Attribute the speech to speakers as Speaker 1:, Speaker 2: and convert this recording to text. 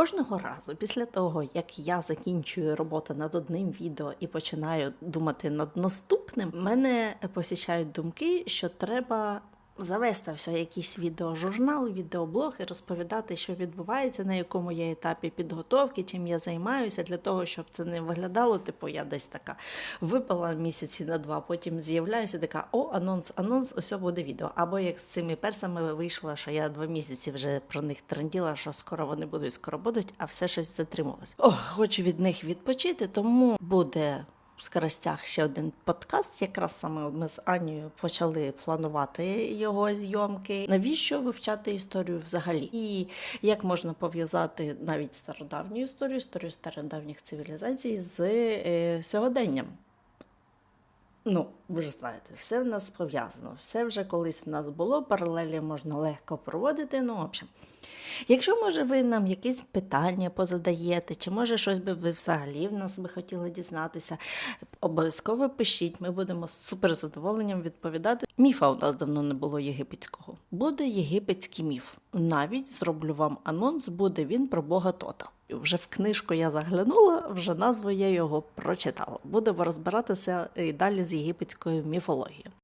Speaker 1: Кожного разу після того, як я закінчую роботу над одним відео і починаю думати над наступним, мене посічають думки, що треба. Завести все якийсь відеожурнал, відеоблог і розповідати, що відбувається, на якому я етапі підготовки, чим я займаюся, для того, щоб це не виглядало. Типу, я десь така випала місяці на два, потім з'являюся, така о, анонс, анонс, ось буде відео. Або як з цими персами вийшло, що я два місяці вже про них тренділа, що скоро вони будуть, скоро будуть, а все щось затрималось. О, хочу від них відпочити, тому буде. Скоростях ще один подкаст. Якраз саме ми з Анією почали планувати його зйомки. Навіщо вивчати історію взагалі? І як можна пов'язати навіть стародавню історію, історію стародавніх цивілізацій з е, сьогоденням? Ну, ви ж знаєте, все в нас пов'язано, все вже колись в нас було, паралелі можна легко проводити. Ну, в общем. Якщо, може, ви нам якісь питання позадаєте, чи може щось би ви взагалі в нас би хотіли дізнатися, обов'язково пишіть, ми будемо з супер задоволенням відповідати. Міфа у нас давно не було єгипетського. Буде єгипетський міф. Навіть зроблю вам анонс, буде він про Бога Тота. Вже в книжку я заглянула, вже назву я його прочитала. Будемо розбиратися і далі з єгипетською міфологією.